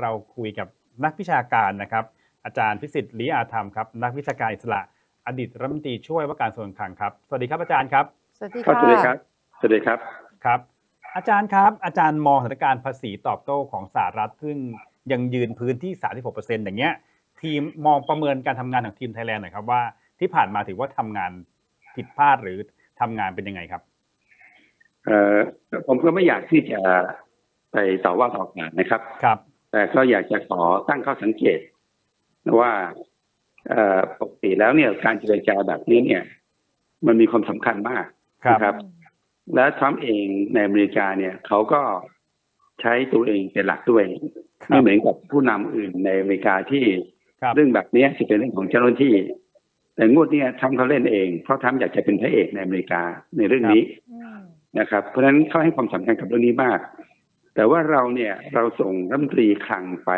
เราคุยกับนักวิชาการนะครับ อาจารย์พิสิทธิ์ลีอาธรรมครับนักวิชาการอิสระอดีตรัฐมนตรีช่วยว่าการกระทรวงการคลังครับ สวัสดีครับอาจารย์ครับ สวัสดีครับค่ะสวัสดีครับ สวัสดีครับ ครับ อาจารย์ครับ อาจารย์มองสถานการณ์ภาษีตอบโต้ของสหรัฐซึ่งยังยืนพื้นที่ 36%อย่างเงี้ย ทีมมองประเมินการทำงานของทีมไทยแลนด์หน่อยครับว่าที่ผ่านมาถือว่าทำงานผิดพลาดหรือทำงานเป็นยังไงครับ เอ่อผมก็ไม่อยากที่จะไปต่อว่าต่อขานนะครับ ครับ แต่ก็อยากจะขอตั้งข้อสังเกตว่าเอ่อปกติแล้วเนี่ยการเจรจาแบบนี้เนี่ย มันมีความสำคัญมากครับนะครับ และทรัมป์เองในอเมริกาเนี่ยเขาก็ใช้ตัวเองเป็นหลักด้วยคไม่รับเหมือนกับผู้นำอื่นในอเมริกาที่ครับเรื่องแบบนี้จะเป็นเรื่องของเจ้าหน้าที่ แต่งวดเนี้ทรัมป์เขาเล่นเอง เพราะทรัมป์อยากจะเป็นพระเอกในอเมริกาในเรื่องนี้อืมนะครับ เพราะฉะนั้นเขาให้ความสำคัญกับเรื่องนี้มาก แต่ว่าเราเนี่ยเราส่งรัฐมนตรีคลังไป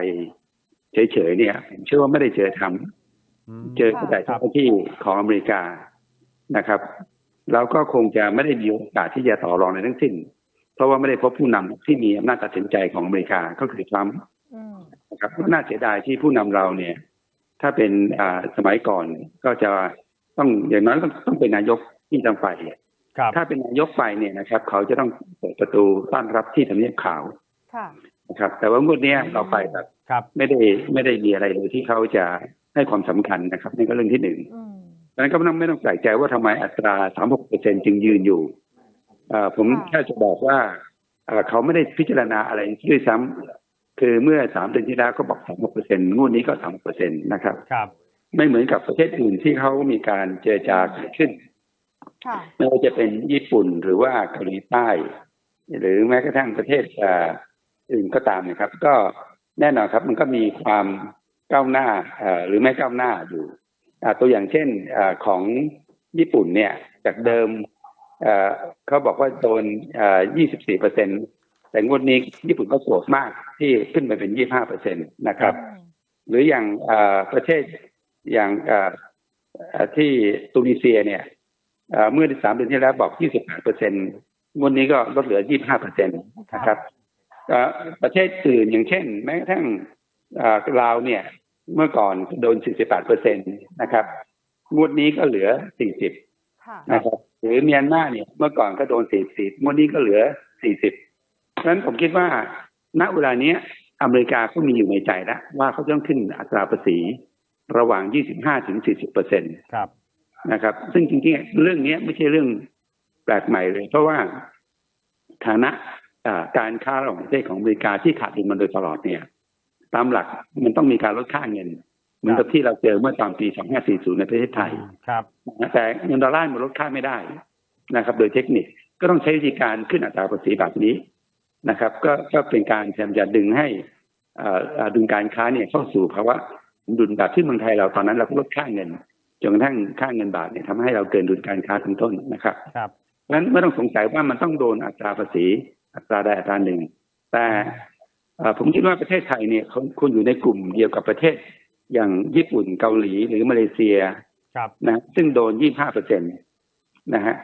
เฉยๆเนี่ยผมเชื่อว่าไม่ได้เจอทำอืมเจอแต่เจ้าหน้าที่ของอเมริกานะครับเราก็คงจะไม่ได้มีโอกาสที่จะต่อรองในทั้งสิ้น เพราะว่าไม่ได้พบผู้นำที่มีอำนาจตัดสินใจของอเมริกาก็คือทรัมป์อืมนะครับน่าเสียดายที่ผู้นำเราเนี่ย ถ้าเป็นอ่าสมัยก่อนก็จะต้องอย่างน้อยต้องต้องเป็นนายกที่ต้องไปครับ ถ้าเป็นนายกไปเนี่ยนะครับ เขาจะต้องเปิดประตูต้อนรับที่ทำเนียบขาวค่ะนะครับ แต่ว่างวดเนี้ยเราไปแบบครับไม่ได้ไม่ได้มีอะไรเลยที่เขาจะให้ความสำคัญนะครับนี่ก็เรื่องที่หนึ่งอืมดังนั้นก็ไม่ต้องไม่ต้องแปลกใจว่าทำไมอัตรา36เปอร์เซ็นจึงยืนอยู่เอ่อผมค่ะแค่จะบอกว่าเอ่อเขาไม่ได้พิจารณาอะไรด้วยซ้ำคือเมื่อสามเดือนที่แล้วก็บอก36เปอร์เซ็นงวดนี้ก็36เปอร์เซ็นนะครับ ครับ ไม่เหมือนกับประเทศอื่นที่เขามีการเจรจาเกิดขึ้นค่ะ ไม่ว่าจะเป็นญี่ปุ่นหรือว่าเกาหลีใต้ หรือแม้กระทั่งประเทศเอ่ออื่นก็ตามนะครับ ก็แน่นอนครับ มันก็มีความก้าวหน้าเอ่อหรือไม่ก้าวหน้าอยู่อ่าตัวอย่างเช่นอาของญี่ปุ่นเนี่ย จากเดิมเอ่อเขาบอกว่าโดนเอ่อ24เปอร์เซ็นแต่งวดนี้ญี่ปุ่นก็โกรธมากที่ขึ้นไปเป็น 25เปอร์เซ็นตนะครับอืมหรืออย่างเอ่อประเทศอย่างเอ่อเอ่อที่ตูนิเซียเนี่ย เอ่อเมื่อสามเดือนที่แล้วบอก 28เปอร์เซ็นต์วันนี้ก็ลดเหลือ 25เปอร์เซ็นต์นะครับเอ่อประเทศอื่นอย่างเช่น แม้กระทั่งเอ่อลาวเนี่ย เมื่อก่อนโดน 48เปอร์เซ็นต์นะครับงวดนี้ก็เหลือ 40ค่ะนะครับหรือเมียนมาเนี่ยเมื่อก่อนก็โดน 40งวดนี้ก็เหลือ 40เพราะฉะนั้นผมคิดว่า ณเวลาเนี้ยอเมริกาก็มีอยู่ในใจแล้วว่าเขาจะต้องขึ้นอัตราภาษีระหว่าง 25 ถึง 40เปอร์เซ็นตครับ นะครับ ซึ่งจริงๆเรื่องนี้ไม่ใช่เรื่องแปลกใหม่เลย เพราะว่าฐานะอ่าการค้าระหว่างประเทศของอเมริกาที่ขาดดุลมาโดยตลอดเนี่ย ตามหลักมันต้องมีการลดค่าเงินเหมือนกับที่เราเจอเมื่อตอนปี 2540 ในประเทศไทย ครับนะแต่เงินดอลลาร์มันลดค่าไม่ได้นะครับ โดยเทคนิคก็ต้องใช้วิธีการขึ้นอัตราภาษีแบบนี้นะครับ ก็ก็เป็นการพยายามจะดึงให้เอ่อเอ่อดึงการค้าเนี่ยเข้าสู่ภาวะสมดุลแบบที่เมืองไทยเราตอนนั้นเราก็ลดค่าเงิน จนกระทั่งค่าเงินบาทเนี่ยทำให้เราเกินดุลการค้าทั้งต้นนะครับครับเพราะฉะนั้นไม่ต้องสงสัยว่ามันต้องโดนอัตราภาษี อัตราใดอัตราหนึ่ง แต่เอ่อผมคิดว่าประเทศไทยเนี่ยเขาควรอยู่ในกลุ่มเดียวกับประเทศ อย่างญี่ปุ่นเกาหลีหรือมาเลเซียครับนะซึ่งโดน 25เปอร์เซ็นตนะฮะ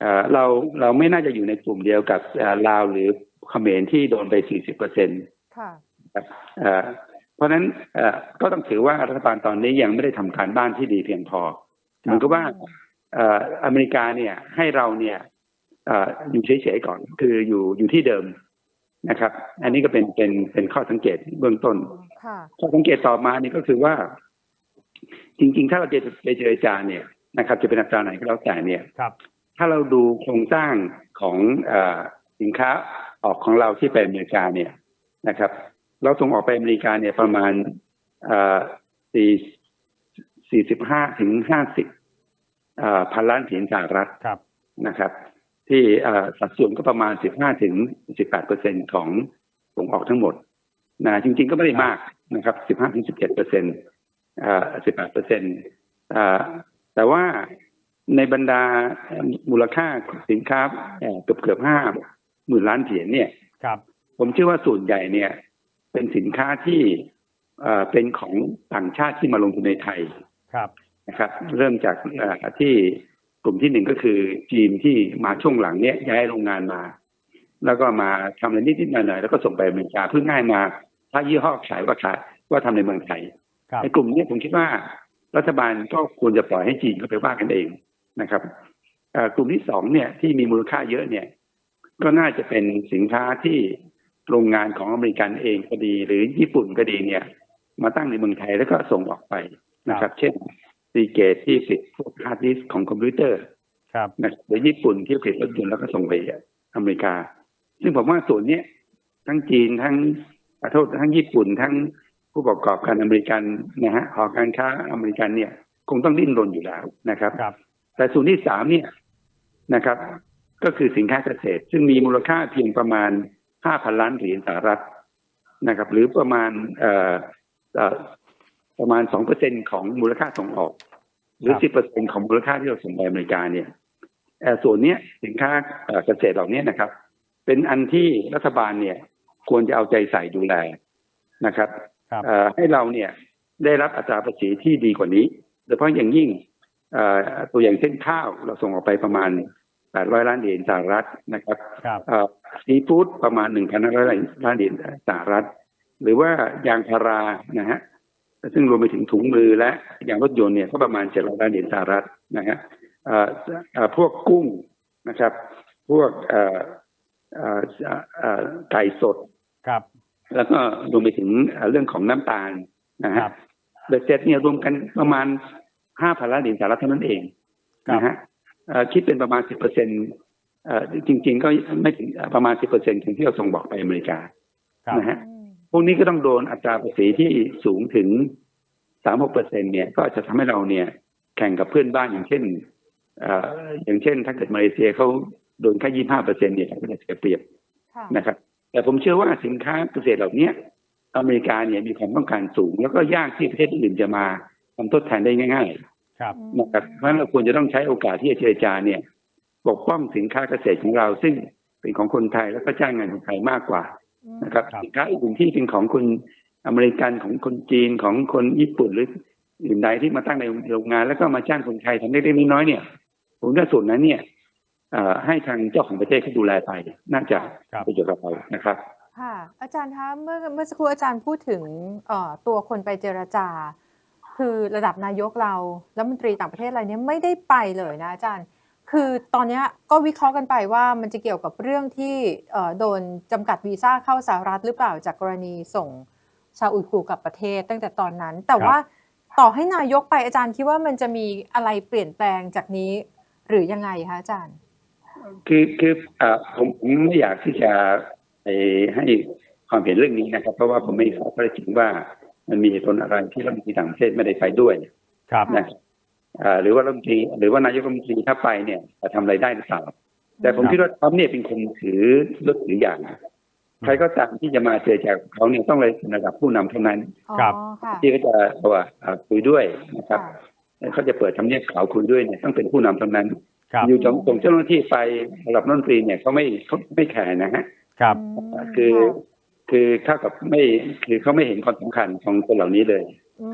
เอ่อเราเราไม่น่าจะอยู่ในกลุ่มเดียวกับเอ่อลาวหรือเขมรที่โดนไป 40เปอร์เซ็นต์ค่ะ เพราะฉะนั้นเอ่อก็ต้องถือว่ารัฐบาลตอนนี้ยังไม่ได้ทำการบ้านที่ดีเพียงพอเหมือนกับว่าเอ่ออเมริกาเนี่ยให้เราเนี่ยเอ่ออยู่เฉยๆก่อน คืออยู่อยู่ที่เดิมนะครับ อันนี้ก็เป็นเป็นเป็นข้อสังเกตเบื้องต้นค่ะข้อสังเกตต่อมานี่ก็คือว่า จริง ๆ ถ้าเราจะไปเจรจาเนี่ยนะครับ จะเป็นอัตราไหนก็แล้วแต่เนี่ยครับ ถ้าเราดูโครงสร้างของเออสินค้าออกของเราที่ไปอเมริกาเนี่ยนะครับ เราส่งออกไปอเมริกาเนี่ยประมาณเอ่อสี่สี่สิบห้าถึงห้าสิบพันล้านเหรียญสหรัฐครับนะครับ ที่เอ่อสัดส่วนก็ประมาณสิบห้าถึงสิบแปดเปอร์เซ็นของส่งออกทั้งหมดนะจริง ๆ ก็ไม่ได้มากนะครับสิบห้าถึงสิบเจ็ดเปอร์เซ็นต์สิบแปดเปอร์เซ็นต์แต่ว่าในบรรดามูลค่าสินค้าเอ่อเกือบเกือบห้าหมื่นล้านเหรียญเนี่ยครับผมเชื่อว่าส่วนใหญ่เนี่ย เป็นสินค้าที่เอ่อเป็นของต่างชาติที่มาลงทุนในไทยครับนะครับ เริ่มจากเอ่อที่กลุ่มที่หนึ่งก็คือจีนที่มาช่วงหลังเนี้ยย้ายโรงงานมา แล้วก็มาทำอะไรนิดๆหน่อยๆแล้วก็ส่งไปอเมริกาเพื่อง่ายมา ถ้ายี่ห้อขายว่าขายว่าทำในเมืองไทยครับในกลุ่มนี้ผมคิดว่า รัฐบาลก็ควรจะปล่อยให้จีนเขาไปว่ากันเองนะครับเอ่อกลุ่มที่สองเนี่ยที่มีมูลค่าเยอะเนี่ย ก็น่าจะเป็นสินค้าที่ โรงงานของอเมริกันเองก็ดี หรือญี่ปุ่นก็ดีเนี่ย มาตั้งในเมืองไทยแล้วก็ส่งออกไปนะครับ เช่นซีเกตที่ผลิตพวกฮาร์ดดิสก์ของคอมพิวเตอร์ ครับนะครับหรือญี่ปุ่นที่ผลิตรถยนต์แล้วก็ส่งไปอเมริกา ซึ่งผมว่าส่วนเนี้ยทั้งจีนทั้งขอโทษทั้งญี่ปุ่นทั้งผู้ประกอบการอเมริกันนะฮะหอการค้าอเมริกันเนี่ย คงต้องดิ้นรนอยู่แล้วนะครับครับ แต่ส่วนที่สามเนี่ยนะครับ ก็คือสินค้าเกษตร ซึ่งมีมูลค่าเพียงประมาณ ห้าพันล้านเหรียญสหรัฐนะครับ หรือประมาณเอ่อเอ่อประมาณสองเปอร์เซ็นของมูลค่าส่งออก หรือครับสิบเปอร์เซ็นของมูลค่าที่เราส่งไปอเมริกาเนี่ยเอ่อส่วนเนี้ยสินค้าเอ่อเกษตรเหล่านี้นะครับ เป็นอันที่รัฐบาลเนี่ย ควรจะเอาใจใส่ดูแลนะครับครับเอ่อให้เราเนี่ยได้รับอัตราภาษีที่ดีกว่านี้โดยเฉพาะอย่างยิ่งเอ่อตัวอย่างเช่นข้าวเราส่งออกไปประมาณ800ล้านเหรียญสหรัฐนะครับครับเอ่อ ซีฟู้ดประมาณ1,500ล้านเหรียญสหรัฐ หรือว่ายางพารานะฮะซึ่งรวมไปถึงถุงมือและยางรถยนต์เนี่ยก็ประมาณ700ล้านเหรียญสหรัฐนะฮะเอ่อเอ่อพวกกุ้งนะครับ พวกเอ่อเอ่อเอ่อไก่สดครับ แล้วก็รวมไปถึงเอ่อเรื่องของน้ำตาลนะครัฮะบเบ็ดเสร็จเนี่ยรวมกันประมาณห้าพันล้านเหรียญสหรัฐเท่านั้นเองครับนะฮะเอ่อคิดเป็นประมาณสิบเปอร์เซ็น จริง ๆ ก็ไม่ถึงประมาณสิบเปอร์เซ็นของที่เราส่งบอกไปอเมริกาครับนะฮะพวกนี้ก็ต้องโดนอัตราภาษีที่สูงถึงสามหกเปอร์เซ็นเนี่ยก็จะทำให้เราเนี่ยแข่งกับเพื่อนบ้านอย่างเช่นเอ่ออย่างเช่น ถ้าเกิดมาเลเซียเขาโดนแค่ยี่ห้าเปอร์เซ็นเนี่ยก็จะเสียเปรียบค่ะนะครับ แต่ผมเชื่อว่าสินค้าเกษตรเหล่านี้อเมริกาเนี่ยมีความต้องการสูง แล้วก็ยากที่ประเทศอื่นจะมาทำทดแทนได้ง่ายครับๆนะครับเพราะฉะนั้นเราควรจะต้องใช้โอกาสที่จะเจรจาเนี่ย ปกป้องสินค้าเกษตรของเรา ซึ่งเป็นของคนไทยแล้วก็จ้างงานคนไทยมากกว่านะครับครับ สินค้าอื่นที่เป็นของคนอเมริกันของคนจีนของคนญี่ปุ่นหรืออื่นใดที่มาตั้งในโรงงาน แล้วก็มาจ้างคนไทยทำได้เล็กๆน้อยๆเนี่ย ผมว่าส่วนนั้นเนี่ยเอ่อให้ทางเจ้าของประเทศเขาดูแลไป น่าจะครับประโยชน์กับเรานะครับค่ะอาจารย์คะเมื่อเมื่อสักครู่อาจารย์พูดถึงเอ่อตัวคนไปเจรจา คือระดับนายกเรารัฐมนตรีต่างประเทศอะไรเนี้ยไม่ได้ไปเลยนะอาจารย์ คือตอนเนี้ยก็วิเคราะห์กันไปว่ามันจะเกี่ยวกับเรื่องที่เอ่อโดนจำกัดวีซ่าเข้าสหรัฐหรือเปล่าจากกรณีส่งชาวอุยกูร์กลับประเทศตั้งแต่ตอนนั้น แต่ว่าต่อให้นายกไปอาจารย์คิดว่ามันจะมีอะไรเปลี่ยนแปลงจากนี้หรือยังไงคะอาจารย์ คือคือเอ่อผมผมไม่อยากที่จะไปให้ความเห็นเรื่องนี้นะครับ เพราะว่าผมไม่ทราบข้อเท็จจริงว่ามันมีเหตุผลอะไรที่รัฐมนตรีต่างประเทศไม่ได้ไปด้วยครับนะครับเอ่อ หรือว่ารัฐมนตรีหรือว่านายกรัฐมนตรีถ้าไปเนี่ยจะทำอะไรได้หรือเปล่าแต่ผมครับคิดว่าทรัมป์เนี่ยเป็นคนถือรถถืออย่างใครก็ตามที่จะมาเจรจากับเขาเนี่ยต้องเลยระดับผู้นำเท่านั้นอ๋อครับค่ะที่เขาจะตัวเอ่อคุยด้วยนะครับค่ะเขาจะเปิดทำเนียบขาวคุยด้วยเนี่ยต้องเป็นผู้นำเท่านั้นครับอยู่ส่งส่งเจ้าหน้าที่ไประดับรัฐมนตรีเนี่ยเขาไม่เขาไม่แคร์นะฮะครับมคือะคือเท่ากับไม่คือเขาไม่เห็นความสำคัญของคนเหล่านี้เลย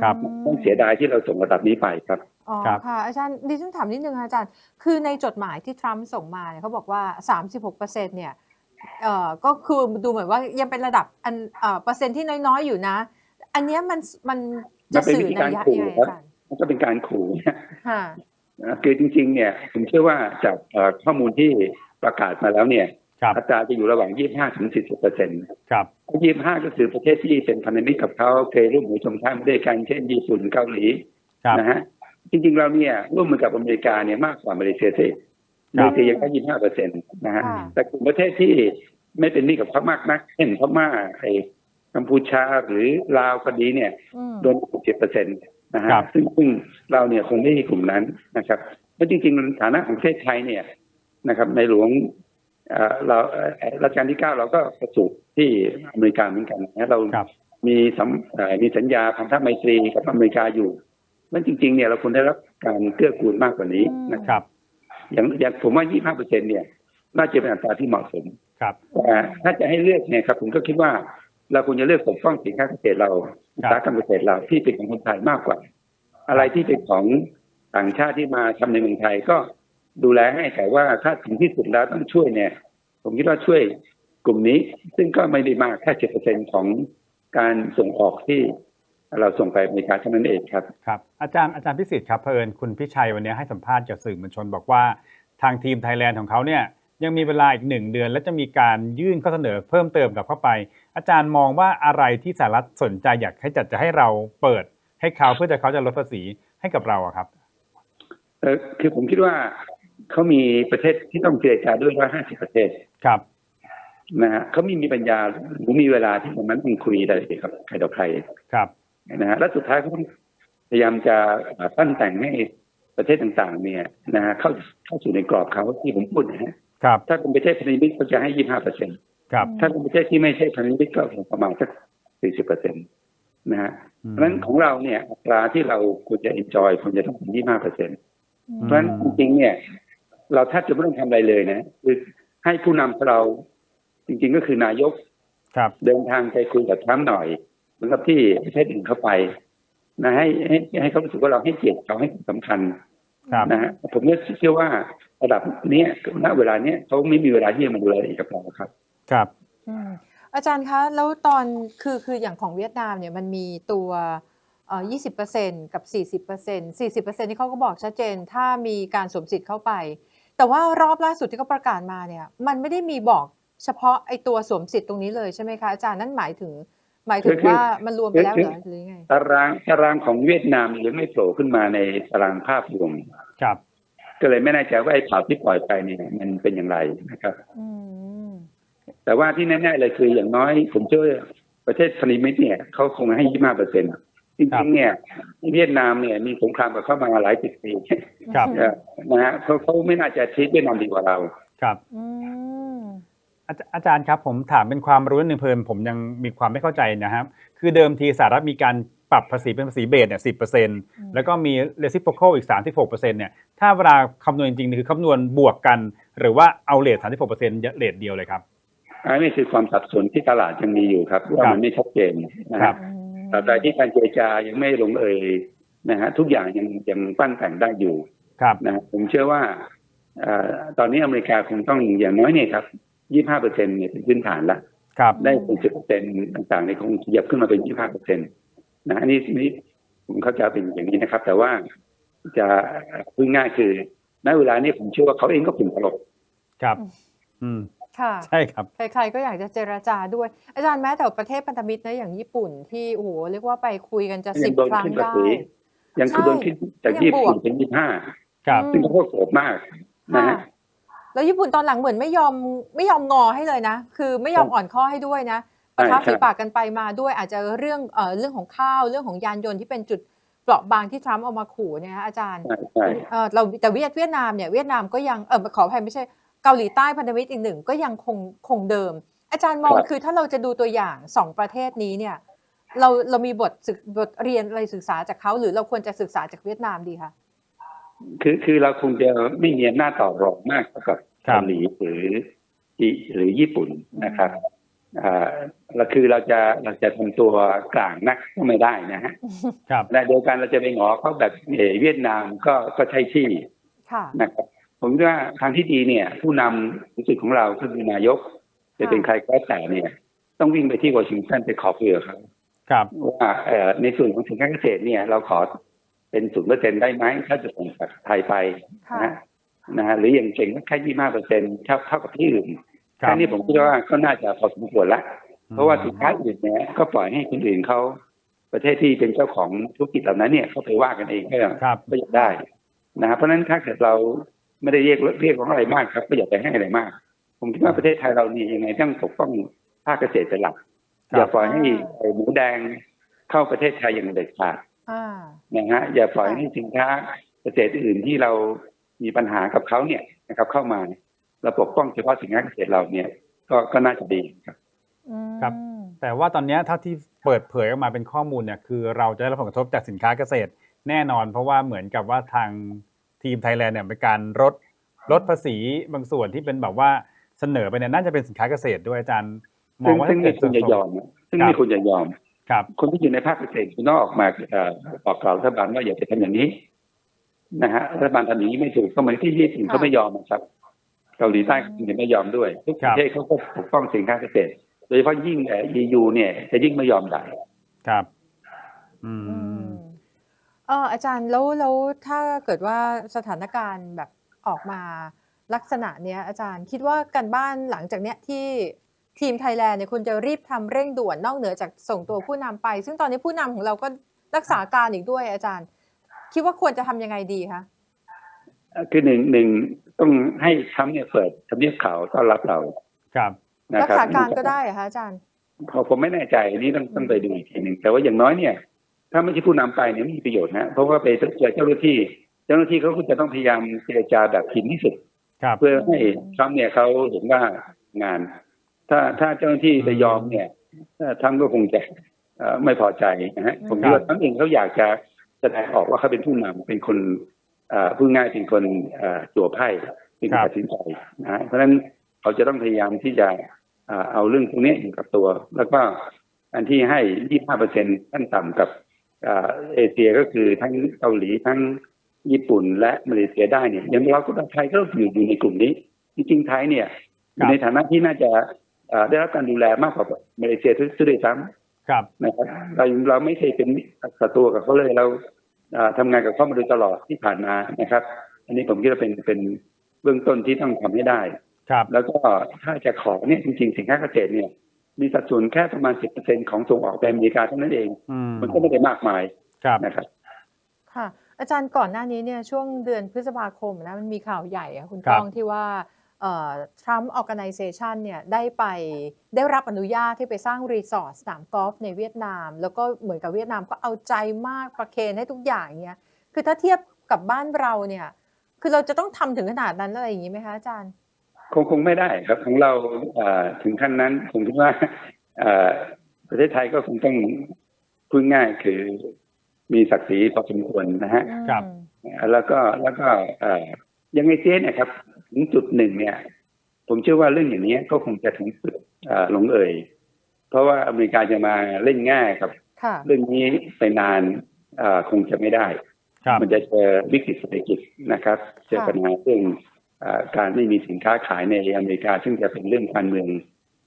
ครับอืมต้องเสียดายที่เราส่งระดับนี้ไปครับ อ๋อครับ ค่ะอาจารย์ดิฉันถามนิดนึงค่ะอาจารย์ คือในจดหมายที่ทรัมป์ส่งมาเนี่ยเขาบอกว่า 36เปอร์เซ็นเนี่ยเอ่อก็คือดูเหมือนว่ายังเป็นระดับอันเอ่อเปอร์เซ็นต์ที่น้อยๆอยู่นะ อันเนี้ยมันมันจะสื่อในยยะยังไงอาจารย์มันก็เป็นการขู่นะค่ะคือจริง ๆ เนี่ยผมเชื่อว่าจากเอ่อข้อมูลที่ประกาศมาแล้วเนี่ยครับ อัตราจะอยู่ระหว่าง 25ถึง40เปอร์เซ็นต์ครับ 25 ก็คือประเทศที่เป็นพันธมิตรกับเขาเคยร่วมมือชมท่าด้วยกันเช่นญี่ปุ่นเกาหลีครับ นะฮะ จริงๆเราเนี่ยร่วมมือกับอเมริกาเนี่ยมากกว่ามาเลเซียสิมาเลเซียยังแค่25เปอร์เซ็นต์นะฮะค่ะแต่กลุ่มประเทศที่ไม่เป็นมิตรกับเขามากนักเช่นพม่าไอ้กัมพูชาหรือลาวก็ดีเนี่ยอืมโดน60เปอร์เซ็นต์นะฮะครับซึ่งซึ่งเราเนี่ยคงไม่ใช่กลุ่มนั้นนะครับแล้วจริงๆฐานะของประเทศไทยเนี่ยนะครับ ในหลวงเอ่อเราเอ่อรัชกาลที่เก้าเราก็ประสูติที่อเมริกาเหมือนกันนะเราครับมีสัมเอ่อมีสัญญาพันธไมตรีกับอเมริกาอยู่ นั่นจริงๆเนี่ยเราควรได้รับการเกื้อกูลมากกว่านี้นะครับ อย่างอย่างผมว่า 25เปอร์เซ็นเนี่ยน่าจะเป็นอัตราที่เหมาะสมครับแต่ถ้าจะให้เลือกเนี่ยครับ ผมก็คิดว่าเราควรจะเลือกปกป้องสินค้าเกษตรเราอุตสาหกรรมเกษตรเราที่เป็นของคนไทยมากกว่า อะไรที่เป็นของต่างชาติที่มาทำในเมืองไทยก็ดูแลให้แต่ว่าถ้าถึงที่สุดแล้วต้องช่วยเนี่ย ผมคิดว่าช่วยกลุ่มนี้ ซึ่งก็ไม่ได้มากแค่10%ของการส่งออกที่ เราส่งไปอเมริกาเท่านั้นเองครับครับอาจารย์อาจารย์พิสิทธิ์ครับเพอิญคุณพิชัยวันนี้ให้สัมภาษณ์กับสื่อมวลชนบอกว่าทางทีมไทยแลนด์ของเขาเนี่ยยังมีเวลาอีกหนึ่งเดือน และจะมีการยื่นข้อเสนอเพิ่มเติมกลับเข้าไป อาจารย์มองว่าอะไรที่สหรัฐสนใจอยากให้จัดจะให้เราเปิดให้เขาเพื่อจะเขาจะลดภาษีให้กับเราอะครับเออคือผมคิดว่าเขามีประเทศที่ต้องเจรจาด้วยร้อยห้าสิบประเทศครับนะฮะเขามีมีปัญญาหรือมีเวลาที่ตรงนั้นต้องคุยได้กับใครต่อใครครับ นะฮะและสุดท้ายเขาต้องพยายามจะปั้นแต่งให้ประเทศต่างๆ เนี่ยนะฮะเข้าเข้าสู่ในกรอบเขาที่ผมพูดนะฮะครับ ถ้าเป็นประเทศพันธมิตรเขาจะให้ยี่ห้าเปอร์เซ็นต์ครับถ้าเป็นประเทศที่ไม่ใช่พันธมิตรก็ประมาณสักสี่สิบเปอร์เซ็นต์นะฮะอืมเพราะฉะนั้นของเราเนี่ยอัตราที่เราควรจะ enjoy ควรจะต้องถึงยี่ห้าเปอร์เซ็นต์เพราะฉะนั้นจริงๆเนี่ย เราแทบจะไม่ต้องทำอะไรเลยนะคือให้ผู้นำของเราจริง ๆ ก็คือนายกครับเดินทางไปคุยกับทรัมป์หน่อยเห มือนกับที่ประเทศอื่นเข้าไป นะให้ให้ให้เขารู้สึกว่าเราให้เกียรติเขาให้ความสำคัญครับนะฮะผมเนี่ยเชื่อว่าระดับเนี้ยณเวลาเนี้ยเขาไม่มีเวลาที่จะมาดูแลกับเราครับ ครับอืมอาจารย์คะแล้วตอนคือคืออย่างของเวียดนามเนี่ยมันมีตัวเอ่อ20%กับ40% 40%ที่เขาก็บอกชัดเจน ถ้ามีการสวมสิทธิ์เข้าไป แต่ว่ารอบล่าสุดที่เขาประกาศมาเนี่ย มันไม่ได้มีบอกเฉพาะไอตัวสวมสิทธิ์ตรงนี้เลยใช่ไหมคะอาจารย์นั่นหมายถึง หมายถึงคือว่ามันรวมไปแล้วเหรอหรือยังไงตารางตารางของเวียดนามยังไม่โผล่ขึ้นมาในตารางภาพรวมครับ ก็เลยไม่แน่ใจว่าไอ้ข่าวที่ปล่อยไปเนี่ยมันเป็นอย่างไรนะครับอืมแต่ว่าที่แน่ๆเลยคืออย่างน้อยผมเชื่อว่าประเทศพันธมิตรเนี่ยเขาคงให้ยี่ห้าเปอร์เซ็นต์จครัริบงๆเนี่ยเวียดนามเนี่ยมีสงครามกับเข้ามาหลายสิบปีครับเออนะฮะเขาเขาไม่น่าจะทีเวียดนามดีกว่าเรา ครับ อืมอาจอาจารย์ครับผมถามเป็นความรู้นิดนึงเพลินผมยังมีความไม่เข้าใจนะครับคือเดิมทีสหรัฐมีการปรับภาษีเป็นภาษีเบสเนี่ยสิแล้วก็มี reciprocal อีก 36%เนี่ยถ้าเวลาคำนวณจริงๆคือคำนวณบวกกัน หรือว่าเอาเลท36%เรทเดียวเลยครับอันนี้คือความสับสนที่ตลาดยังมีอยู่ครับว่ามันไม่ชัดเจนนะครัฮะบแต่ใดที่การเจรจายังไม่ลงเอยนะฮะทุกอย่างยังยังปั้นแต่งได้อยู่ครับนะฮะผมเชื่อว่าเอ่อตอนนี้อเมริกาคงต้องอย่างน้อยเนี่ยครับ ยี่ห้าเปอร์เซ็นเนี่ยเป็นพื้นฐานละครับได้เป็นสิบเปอร์เซ็นต่างๆในยคงขยับขึ้นมาเป็นยี่ห้าเปอร์เซ็นต์นะอันนี้นี่ผมเข้าใจเป็นอย่างนี้นะครับ แต่ว่าจะพูดง่ายคือณเวลานี้ผมเชื่อว่าเขาเองก็ฝุ่นตลบครับ อืมค่ะใช่ครับใครๆก็อยากจะเจรจาด้วย อาจารย์แม้แต่ประเทศพันธมิตรนะอย่างญี่ปุ่นที่โอ้โหเรียกว่าไปคุยกันจะยัสิงบโดนครั้งขึ้นภาได้ษียังคือโดนขึ้นจากยังยี่บวปุ่กนเป็นยี่ห้าครับอืมซึ่งก็โคตรโกรธมากนะค่ะฮะ แล้วญี่ปุ่นตอนหลังเหมือนไม่ยอมไม่ยอมงอให้เลยนะ คือไม่ยอมอ่อนข้อให้ด้วยนะปะทะใช่ครับฝีปากกันไปมาด้วยอาจจะเรื่องเอ่อเรื่องของข้าวเรื่องของยานยนต์ที่เป็นจุดเปราะบางที่ทรัมป์เอามาขู่เนี่ยนะอาจารย์ใช่ใช่เออเราแต่เวียดเวียดนามเนี่ยเวียดนามก็ยังเออขออภัยไม่ใช่เกาหลีใต้พันธมิตรอีกหนึ่งก็ยังคงคงเดิม อาจารย์มองคือถ้าเราจะดูตัวอย่างสองประเทศนี้เนี่ย เราเรามีบทศึกบทเรียนอะไรศึกษาจากเขาหรือเราควรจะศึกษาจากเวียดนามดีคะ คือคือเราคงจะไม่มีอำนาจต่อรองมากเท่ากับครับเกาหลีหรือจีหรือญี่ปุ่นนะครับอ่าเราคือเราจะเราจะทำตัวกลางนักก็ไม่ได้นะฮะครับในเดียวกันเราจะไปหงอเขาแบบเอ่อเวียดนามก็ก็ใช่ที่ค่ะนะครับผมว่าทางที่ดีเนี่ย ผู้นำรู้สึกของเราคือนายก จะเป็นใครก็แล้วแต่เนี่ย ต้องวิ่งไปที่วอชิงตันไปขอเพื่อเขาครับว่าเอ่อในส่วนของสินค้าเกษตรเนี่ย เราขอ เป็นศูนย์เปอร์เซ็นได้ไหมถ้าจะส่งจากไทยไปค่ะนะนะฮะหรืออย่างเก่งก็แค่ยี่ห้าเปอร์เซ็นเท่าเท่ากับที่อื่นครัแค่บนี้ผมคิดว่าก็น่าจะพอสมควรละเพราะว่าสินค้าอื่นเนี่ยก็ปล่อยให้คนอื่นเขาประเทศที่เป็นเจ้าของธุรกิจเหล่านั้นเนี่ยเขาไปว่ากันเองก็ครับก็อยากได้นะครับเพราะฉะนั้นถ้าเกิดเราไม่ได้เรียกเรียกร้องอะไรมากครับก็อยากจะให้อะไรมาก ผมคิดว่าประเทศไทยเราเนี่ยยังไงต้องปกป้องภาคเกษตรเป็นหลักครับอย่าปล่อยให้ไอ้หมูแดงเข้าประเทศไทยอย่างเด็ดขาดอ่า นะฮะอย่าปล่อยให้สินค้าเกษตรอื่นที่เรามีปัญหากับเขาเนี่ยนะครับ เข้ามาเนี่ยเราปกป้องเฉพาะสินค้าเกษตรเราเนี่ย ก็ก็น่าจะดีครับอืมครับ แต่ว่าตอนเนี้ยเท่าที่เปิดเผยออกมาเป็นข้อมูลเนี่ยคือเราจะได้รับผลกระทบจากสินค้าเกษตรแน่นอน เพราะว่าเหมือนกับว่าทางทีมไทยแลนด์เนี่ยเป็นการลดลดภาษีบางส่วนที่เป็นแบบว่าเสนอไปเนี่ยน่าจะเป็นสินค้าเกษตรด้วยอาจารย์มอซึ่งงว่าซึ่งถ้าไม่เกิดควรจะยอมนะซึ่งครับไม่ควรจะยอม ครับคนที่อยู่ในภาคเกษตรคุณต้องออกมาเอ่อบอกกล่าวรัฐบาลว่าอย่าไปทำอย่างนี้นะฮะรัฐบาลทำอย่างนี้ไม่ถูกก็เหมือนที่ญี่ปุ่นเขาไม่ยอมนะครับเกาหลีใต้เขาไม่ยอมด้วยทุกประเทศเขาก็ปกป้องสินค้าเกษตรโดยเฉพาะยิ่งเอ่อ EU เนี่ยจะยิ่งไม่ยอมจ่ายครับ อือืมมเอออาจารย์แล้วแล้วถ้าเกิดว่าสถานการณ์แบบออกมาลักษณะเนี้ยอาจารย์คิดว่าการบ้านหลังจากเนี้ยที่ ทีมไทยแลนด์เนี่ยคุณจะรีบทำเร่งด่วนนอกเหนือจากส่งตัวผู้นำไป ซึ่งตอนนี้ผู้นำของเราก็รักษาการอีกด้วยอาจารย์ คิดว่าควรจะทำยังไงดีคะคือหนึ่งหนึ่งต้องให้ทรัมป์เนี่ยเปิดทำเนียบขาวต้อนรับเราครับนะรักครับษาการก็ได้เหรอคะอาจารย์พอผมไม่แน่ใจอันนี้ต้องต้องไปดูอีกทีหนึ่งแต่ว่าอย่างน้อยเนี่ย ถ้าไม่ใช่ผู้นำไปเนี่ยไม่มีประโยชน์นะเพราะว่าไปเจอเจ้าหน้าที่ เจ้าหน้าที่เขาก็จะต้องพยายามเจรจาแบบทีมที่สุดครับเพื่อให้ทรัมป์เนี่ยเขาเห็นว่างาน ถ้าถ้าเจ้าหน้าที่ไปยอมเนี่ยเอ่อทรัมป์ก็คงจะเอ่อไม่พอใจนะฮะผมคิดว่าทรัมป์เองเขาอยากจะแสดงออกว่าเขาเป็นผู้นำเป็นคนเอ่อพูดง่ายเป็นคนเอ่อจั่วไพ่เป็นคนตัดสินใจนะฮะเพราะฉะนั้นเขาจะต้องพยายามที่จะเอ่อเอาเรื่องพวกนี้อยู่กับตัว แล้วก็อันที่ให้25เปอร์เซ็นขั้นต่ำกับเอ่อเอเชียก็คือทั้งเกาหลีทั้งญี่ปุ่นและมาเลเซียได้เนี่ยอย่างเราก็ไทยก็อยู่อยู่ในกลุ่มนี้จริงๆไทยเนี่ยอยู่ในฐานะที่น่าจะเอ่อ ได้รับการดูแลมากกว่ามาเลเซียทุกๆด้วยซ้ำครับนะครับเราเราไม่เคยเป็นศัตรูกับเขาเลยเราเอ่อทำงานกับเขามาโดยตลอดที่ผ่านมานะครับ อันนี้ผมคิดว่าเป็นเป็นเบื้องต้นที่ต้องทำให้ได้ครับแล้วก็ถ้าจะขอเนี่ยจริงๆสินค้าเกษตรเนี่ย มีสัดส่วนแค่ประมาณ10%ของส่งออกไปอเมริกาเท่านั้นเองอืมมันก็ไม่ได้มากมายครับนะครับค่ะ อาจารย์ก่อนหน้านี้เนี่ยช่วงเดือนพฤษภาคมนะมันมีข่าวใหญ่อะคุณครับก้องที่ว่า ทรัมป์ออ g a n i z a t i o n เนี่ยได้ไปได้รับอนุญาตที่ไปสร้างรีสอร์ทสนามกอล์ฟในเวียดนาม แล้วก็เหมือนกับเวียดนามก็เอาใจมากประเคนให้ทุกอย่างเนี้ยคือถ้าเทียบกับบ้านเราเนี่ยคือเราจะต้องทำถึงขนาดนั้นอะไรอย่างนี้ไหมคะอาจารย์ คงคงไม่ได้ครับของเราเอ่อถึงขั้นนั้นผมคิดว่าเอ่อประเทศไทยก็คงต้องพูดง่ายคือมีศักดิ์ศรีพอสมควรนะฮะครับอืมแล้วก็แล้วก็เอ่อยังไงเจ๊เนี่ยครับ ถึงจุดหนึ่งเนี่ย ผมเชื่อว่าเรื่องอย่างนี้ก็คงจะถึงจุดเอ่อลงเอยเพราะว่าอเมริกาจะมาเล่นง่ายกับค่ะเรื่องนี้ไปนานเอ่อคงจะไม่ได้ครับมันจะเจอวิกฤตเศรษฐกิจนะครับ เจอปัญหาเรื่องเอ่อการไม่มีสินค้าขายในอเมริกา ซึ่งจะเป็นเรื่องการเมือง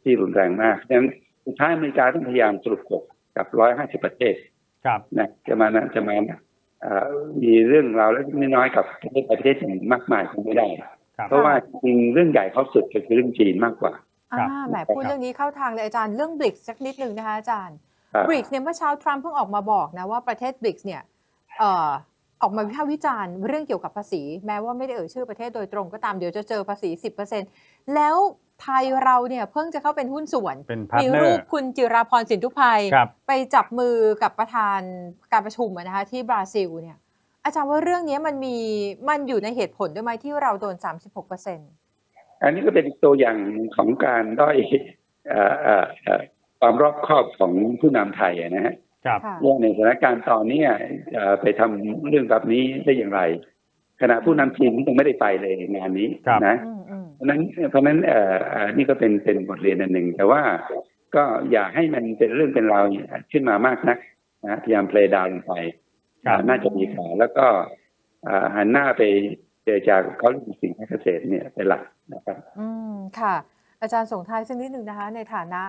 ที่รุนแรงมากฉะนั้นสุดท้ายอเมริกาต้องพยายามสรุปจบกับร้อยห้าสิบประเทศครับนะจะมานะจะมาเอ่อมีเรื่องราวเล็กๆน้อยๆกับประเทศประเทศอื่นมากมายคงไม่ได้ครับ เพราะว่าจริงๆเรื่องใหญ่เขาสุดก็คือเรื่องจีนมากกว่าครับอ่าแหมพูดเรื่องนี้เข้าทางเลยอาจารย์เรื่องบริกสักนิดหนึ่งนะคะอาจารย์ครับบริกเนี่ยเมื่อเช้าทรัมป์เพิ่งออกมาบอกนะว่าประเทศบริกเนี่ยเอ่อออกมาวิพากษ์วิจารณ์เรื่องเกี่ยวกับภาษี แม้ว่าไม่ได้เอ่ยชื่อประเทศโดยตรงก็ตามเดี๋ยวจะเจอภาษี 10%แล้วไทยเราเนี่ยเพิ่งจะเข้าเป็นหุ้นส่วนเป็นพาร์มีทเนอรูปร์คุณจิราพรสินทุพายครับไปจับมือกับประธานการประชุมอะนะคะที่บราซิลเนี่ย อาจารย์ว่าเรื่องนี้มันมีมันอยู่ในเหตุผลด้วยไหมที่เราโดน 36%อันนี้ก็เป็นตัวอย่างของการด้อยเอ่อเอ่อเอ่อความรอบคอบของผู้นำไทยอะนะฮะครับค่ะว่าในสถานการณ์ตอนเนี้ยเอ่อไปทำเรื่องแบบนี้ได้อย่างไร ขณะผู้นำทีมยังไม่ได้ไปเลยงานนี้ครับนะอืมอืมเพราะฉะนั้นเพราะฉะนั้นเอ่อเอ่อนี่ก็เป็นเป็นบทเรียนอันหนึ่ง แต่ว่าก็อย่าให้มันเป็นเรื่องเป็นราวขึ้นมามากนักนะพยายามเพลย์ดาวลงไปครับอ่า น่าจะดีกว่าแล้วก็อ่าหันหน้าไปเจรจากับเขาเรื่องสิ่งเกษตรเนี่ยเป็นหลักนะครับ อืมค่ะ อาจารย์ส่งท้ายสักนิดหนึ่งนะคะ ในฐานะ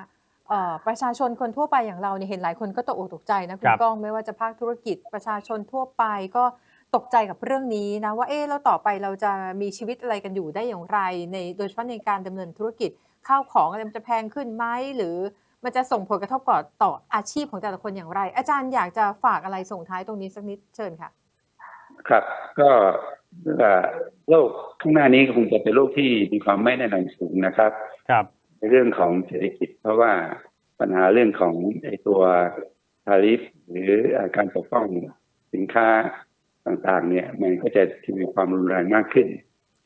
เอ่อประชาชนคนทั่วไปอย่างเราเนี่ยเห็นหลายคนก็ตกอกตกใจนะคุคณรับก้องไม่ว่าจะภาคธุรกิจประชาชนทั่วไปก็ตกใจกับเรื่องนี้นะว่าเอ๊ะแล้วต่อไปเราจะมีชีวิตอะไรกันอยู่ได้อย่างไร ในโดยเฉพาะในการดำเนินธุรกิจข้าวของอะไรมันจะแพงขึ้นไหมหรือ มันจะส่งผลกระทบก่อต่ออาชีพของแต่ละคนอย่างไร อาจารย์อยากจะฝากอะไรส่งท้ายตรงนี้สักนิดเชิญค่ะ ครับ ก็เอ่อโลกข้างหน้านี้คงจะเป็นโลกที่มีความไม่แน่นอนสูงนะครับ ครับ ในเรื่องของเศรษฐกิจ เพราะว่าปัญหาเรื่องของไอ้ตัวทาริฟหรือเอ่อการปกป้องสินค้าต่างๆ เนี่ย มันก็จะมีความรุนแรงมากขึ้น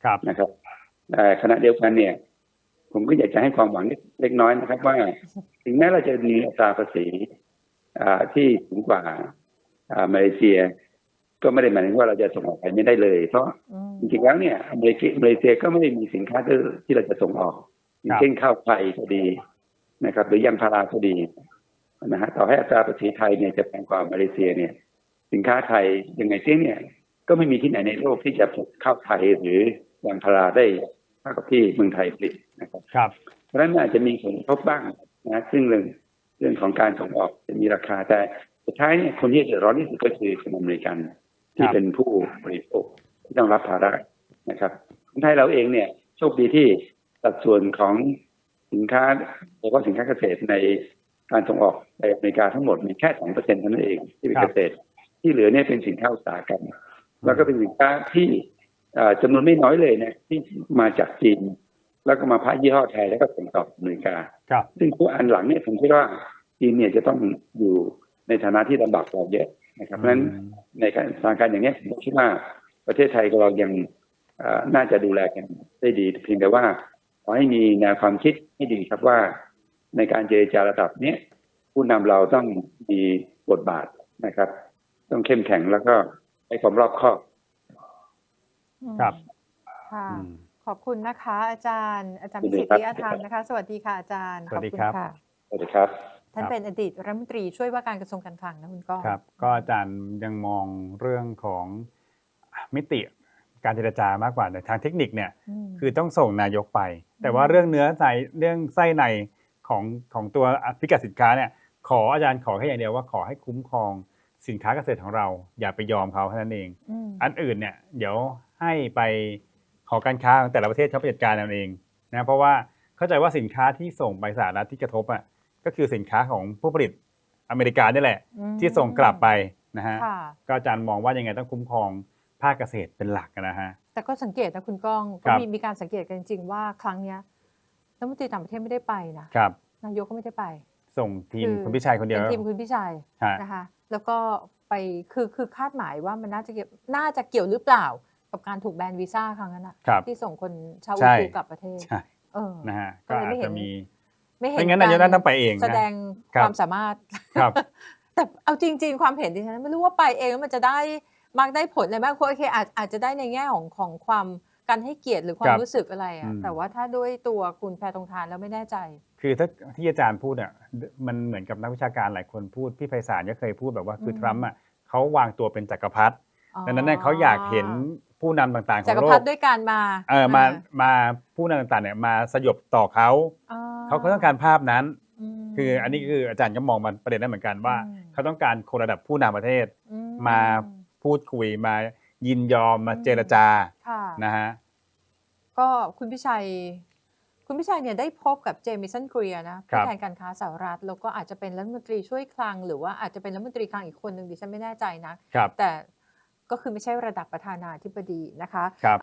ครับนะครับแต่ขณะเดียวกันเนี่ย ผมก็อยากจะให้ความหวังเล็กน้อยนะครับ ว่าถึงแม้เราจะมีอัตราภาษีอ่าที่สูงกว่าอ่ามาเลเซีย ก็ไม่ได้หมายถึงว่าเราจะส่งออกไปไม่ได้เลย เพราะอืมจริงๆแล้วเนี่ยมาเลเซียมาเลเซียก็ไม่ได้มีสินค้าที่ที่เราจะส่งออกอย่างเช่นข้าวไทยก็ดีนะครับ หรือยางพาราก็ดีนะฮะต่อให้อัตราภาษีไทยเนี่ยจะแพงกว่ามาเลเซียเนี่ย สินค้าไทยยังไงเสียเนี่ย ก็ไม่มีที่ไหนในโลกที่จะผลิตข้าวไทยหรือยางพาราได้ เท่ากับที่เมืองไทยผลิตนะครับครับเพราะฉะนั้นอาจจะมีผลกระทบบ้างนะซึ่งเรื่องเรื่องของการส่งออกจะมีราคาแต่สุดท้ายเนี่ยคนที่จะเดือดร้อนที่สุดก็คือคนอเมริกันที่เป็นผู้บริโภคที่ต้องรับภาระนะครับคนไทยเราเองเนี่ยโชคดีที่สัดส่วนของสินค้าโดยเฉพาะสินค้าเกษตรในการส่งออกไปอเมริกาทั้งหมดมีแค่สองเปอร์เซ็นต์เท่านั้นเองที่เป็นครัเกบษตร ที่เหลือเนี่ยเป็นสินค้าอุตสาหกรรมแล้วก็เป็นสินค้าที่เอ่อ จำนวนไม่น้อยเลยนะที่มาจากจีน แล้วก็มาพายี่ห้อไทยแล้วก็ส่งต่ออเมริกาครับซึ่งผู้อันหลังเนี่ยผมคิดว่าจีนเนี่ยจะต้องอยู่ในฐานะที่ลำบากกว่าเยอะนะครับเพราะฉะนั้นในการสถานการณ์อย่างนี้ยผมคิดว่าประเทศไทยของเรายังเอ่อน่าจะดูแลกันได้ดี เพียงแต่ว่าขอให้มีแนวความคิดให้ดีครับว่า ในการเจรจาระดับเนี้ยผู้นำเราต้องมีบทบาทนะครับ ต้องเข้มแข็งแล้วก็ให้ความรอบคอบ ครับ ค่ะ อืม ขอบคุณนะคะ อาจารย์ อาจารย์ยิพินดีสิทธิ์ครับริยธรรมนะคะ สวัสดีค่ะอาจารย์สวัสดีขอณครับค่ะสวัสดีครับ ท่านครับ เป็นอดีตรัฐมนตรีช่วยว่าการกระทรวงการคลังนะคุณก้อง ครับ ก็อาจารย์ยังมองเรื่องของมิติการเจรจามากกว่าในทางเทคนิคเนี่ยมคือต้องส่งนายกไป แต่ว่าอืมเรื่องเนื้อใยเรื่องไส้ในของของตัวพิกัดสินค้าเนี่ย ขออาจารย์ขอแค่อย่างเดียวว่าขอให้คุ้มครองสินค้าเกษตรของเรา อย่าไปยอมเขาเท่านั้นเองมอันอื่นเนี่ยเดี๋ยว ให้ไปขอการค้าของแต่ละประเทศเขาไปจัดการเอาเองนะเพราะว่าเข้าใจว่าสินค้าที่ส่งไปสหรัฐที่กระทบอะก็คือสินค้าของผู้ผลิตอเมริกานี่แหละอืมที่ส่งกลับไปนะฮะค่ะก็อาจารย์มองว่ายังไงต้องคุ้มครองภาคเกษตรเป็นหลักนะฮะแต่ก็สังเกตนะคุณก้องครัก็บมีมีการสังเกตกันจริง ๆ ว่าครั้งเนี้ยรัฐมนตรีต่างประเทศไม่ได้ไปนะครับนายกก็ไม่ได้ไป ส่งทีมคือคุณพิชัยคนเดียวเป็นทีมคุณพิชัยฮะนะคะแล้วก็ไปคือคือคาดหมายว่ามันน่าจะเกี่ยวน่าจะเกี่ยวหรือเปล่า กับการถูกแบนวีซ่าครั้งนั้นอะครับที่ส่งคนชาวอุใช่กุกลับประเทศใช่เออนะฮะก็ก็เลยอาไม่จเห็นจะมีไม่เห็นไม่งั้นนายกกรน่าต้องไปเองนะแสดงครับความสามารถครับ แต่เอาจริง ๆ ความเห็นดิฉันไม่รู้ว่าไปเองแล้วมันจะได้มากได้ผลอะไรมากโอเคอาจอาจจะได้ในแง่ของของความการให้เกียรติหรือควาคมรับรู้สึกอะไรอือะมแต่ว่าถ้าด้วยตัวคุณแพทองทานแล้วไม่แน่ใจ คือถ้าที่อาจารย์พูดอะมันเหมือนกับนักวิชาการหลายคนพูดพี่ไพศาลก็เคยพูดแบบว่าคืออมทรัมป์อะเขาวางตัวเป็นจักรพรรดิอ๋อดังนั้นเนี่ยเขาอยากเห็น ผู้นำต่างๆขจัองกรโลพรรกดิด้วยการมาเออมามาผู้นำต่างๆเนี่ยมาสยบต่อเขาอ่เขาก็ต้องการภาพนั้นมคืออันนี้คืออาจารย์ก็มองมันประเด็นนั้นเหมือนกันว่าอืมเขาต้องการคนระดับผู้นำประเทศอืมาพูดคุยมายินยอมมาอืมเจรจาค่ะนะฮะก็คุณพิชัย คุณพิชัยเนี่ยได้พบกับเจมิสันเกรียนะครัผู้บแทนการค้าสหรัฐแล้วก็อาจจะเป็นรัฐมนตรีช่วยคลัง หรือว่าอาจจะเป็นรัฐมนตรีคลังอีกคนหนึ่งดิฉันไม่แน่ใจนะครับแต่ ก็คือไม่ใช่ระดับประธานาธิบดีนะคะครับ